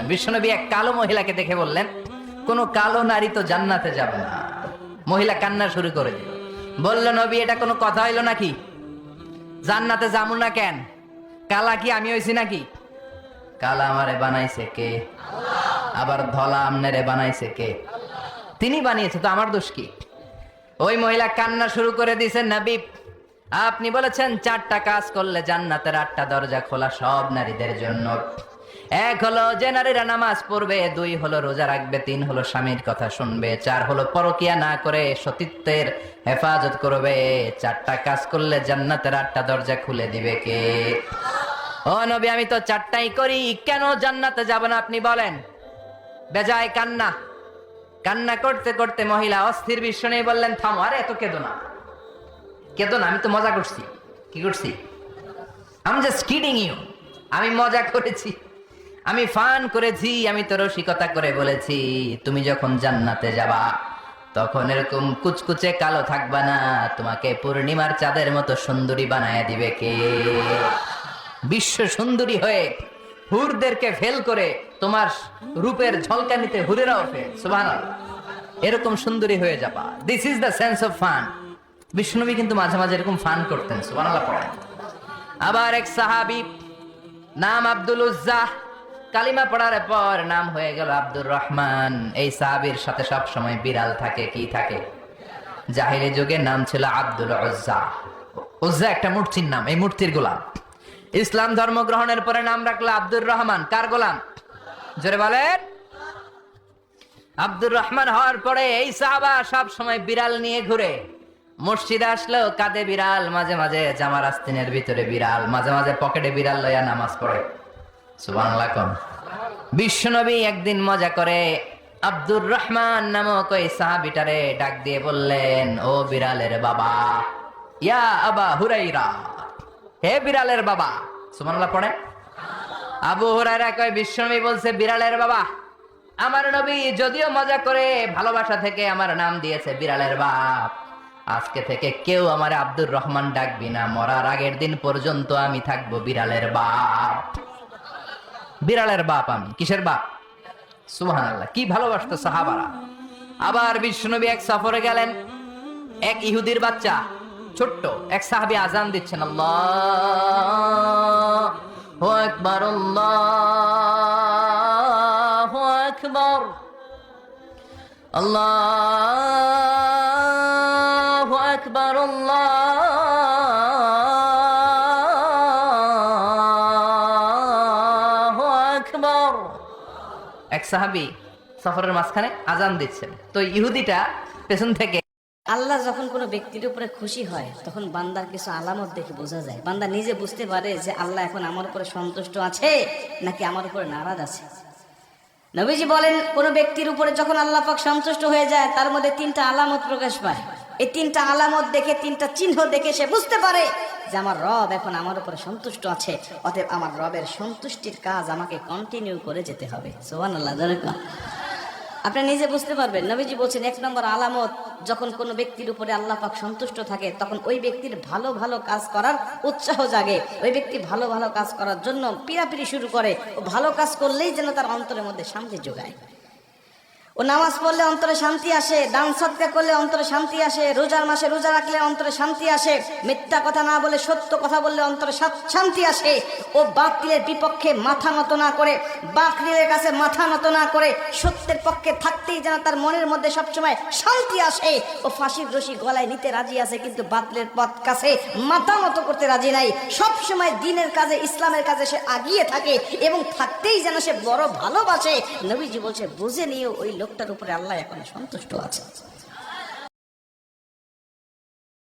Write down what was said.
বিশ্বনবী এক কালো মহিলাকে দেখে বললেন, কোন কালো নারী তো জান্নাতে যাবে না। মহিলা কান্না শুরু করে দিল। বলল, নবী, এটা কোনো কথা হইল নাকি? জান্নাতে যাব না কেন? কালা কি আমি হইছি নাকি? কালা আমারে বানাইছে কে? আবার ধলা আমনেরে বানাইছে কে? তিনি বানিয়েছে, তো আমার দোষ কি? ওই মহিলা কান্না শুরু করে দিয়েছেন নবী, আপনি বলেছেন, চারটা কাজ করলে জান্নাতের আটটা দরজা খোলা সব নারীদের জন্য। এক হলো যে নারীরা নামাজ পড়বে, দুই হলো রোজা রাখবে, তিন হলো স্বামীর কথা শুনবে, চার হলো পরকিয়া না করে সতীত্বের হেফাজত করবে, চারটা কাজ করলে জান্নাতের আটটা দরজা খুলে দিবে কে? ও নবী, আমি তো চারটাই করি, কেন জান্নাতে যাব না আপনি বলেন? বেজায় কান্না। কান্না করতে করতে মহিলা অস্থির বিশ্ব নেই বললেন, থামো, আরে এত কেঁদো না। কেঁদো না, আমি তো মজা করছি। কি করছি? আমি জাস্ট কিডিং ইউ আমি মজা করেছি। আমি ফান করেছি, আমি তো রসিকতা করে বলেছি, তুমি যখন জান্নাতে যাবা, তখন এরকম কুচকুচে কালো থাকবা না, তোমাকে পূর্ণিমার চাঁদের মতো সুন্দরী বানায় দিবে কে? বিশ্ব সুন্দরী হয়ে হুরদেরকে ফেল করে তোমার রূপের ঝলকানিতে হুরেরাও ফেল সুবাহ এরকম সুন্দরী হয়ে যাবা। This is the sense of fun বিষ্ণুবী কিন্তু মাঝে মাঝে এরকম ফান করতেন সুবাহ আবার এক সাহাবি, নাম আব্দুল উজ্জাহ কালিমা পড়ার পর নাম হয়ে গেল আব্দুর রহমান। এই সাহাবির সাথে সব সময় বিড়াল থাকে, কি থাকে? জাহিরি যুগে নাম ছিল আব্দুল উজ্জা। উজ্জা একটা মূর্তির নাম, এই মূর্তির গোলাম। ইসলাম ধর্ম গ্রহণের পরে নাম রাখল আব্দুর রহমান। কার গোলাম? জোরে বলেন। আব্দুর রহমান হওয়ার পরে এই সাহাবা সব সময় বিড়াল নিয়ে ঘুরে। মসজিদে আসলেও কাঁধে বিড়াল, মাঝে মাঝে জামার আস্তিনের ভিতরে বিড়াল, মাঝে মাঝে পকেটে বিড়াল লইয়া নামাজ পড়ে। বিশ্বনবী একদিন মজা করে আব্দুর রহমান নামক ওই সাহাবিটারে ডাক দিয়ে বললেন, ও বিড়ালের বাবা, ইয়া আবা হুরাইরা, হে বিড়ালের বাবা। সুবহানাল্লাহ পড়ে আবু হুরায়রা কয়, বিশ্বনবী বলছে, বিড়ালের বাবা, আমার নবী যদিও মজা করে ভালোবাসা থেকে আমার নাম দিয়েছে বিড়ালের বাপ। আজকে থেকে কেউ আমার আব্দুর রহমান ডাকবি না, মরার আগের দিন পর্যন্ত আমি থাকব বিড়ালের বাপ। বিড়ালের বাপ আমি। কিসের বাপ? সুহান আল্লাহ কি ভালোবাসতো সাহাবারা। আবার বিষ্ণুনবী এক সফরে গেলেন, এক ইহুদির বাচ্চা, ছোট্ট, এক সাহাবি আজান দিচ্ছেন, আল্লাহ আকবার আল্লাহ আকবার আল্লাহ আকবার, আল্লাহ সাহাবি সফরের মাঝখানে আজান দিচ্ছেন। তো ইহুদিটা পেছন থেকে আল্লাহ যখন কোনো ব্যক্তির উপরে খুশি হয়, তখন বান্দার কিছু আলামত দেখে বোঝা যায়। বান্দা নিজে বুঝতে পারে যে আল্লাহ এখন আমার উপরে সন্তুষ্ট আছে, নাকি আমার উপরে নারাজ আছে। নবীজি বলেন, কোনো ব্যক্তির উপরে যখন আল্লাহ পাক সন্তুষ্ট হয়ে যায়, তার মধ্যে তিনটা আলামত প্রকাশ পায়। এই তিনটা আলামত দেখে, তিনটা চিহ্ন দেখে সে বুঝতে পারে যে আমার রব এখন আমার উপরে সন্তুষ্ট আছে, অতএব আমার রবের সন্তুষ্টির কাজ আমাকে কন্টিনিউ করে যেতে হবে। সোহান আল্লাহ আপনি নিজে বুঝতে পারবেন, নবীজি বলছেন, এক নম্বর আলামত, যখন কোনো ব্যক্তির উপরে আল্লাহ পাক সন্তুষ্ট থাকে, তখন ওই ব্যক্তির ভালো ভালো কাজ করার উৎসাহ জাগে। ওই ব্যক্তি ভালো ভালো কাজ করার জন্য পিড়াপিড়ি শুরু করে, ও ভালো কাজ করলেই যেন তার অন্তরের মধ্যে শান্তি যোগায়। ও নামাজ পড়লে অন্তরে শান্তি আসে, দান সৎকা করলে অন্তরে শান্তি আসে, রোজার মাসে রোজা রাখলে অন্তরে শান্তি আসে, মিথ্যা কথা না বলে সত্য কথা বললে অন্তরে শান্তি আসে। ও বাতিলের বিপক্ষে মাথা নত না করে বাকরিলের কাছে মাথা নত না করে, সত্যের পক্ষে থাকতেই যেন তার মনের মধ্যে সবসময় শান্তি আসে। ও ফাঁসির রশি গলায় নিতে রাজি আছে, কিন্তু বাতিলের পথ কাছে মাথা নত করতে রাজি নাই। সবসময় দিনের কাজে, ইসলামের কাজে সে আগিয়ে থাকে এবং থাকতেই যেন সে বড় ভালোবাসে। নবীজি বলছে, বুঝে নিয়ে ওই লোকটার উপরে আল্লাহ এখন সন্তুষ্ট আছে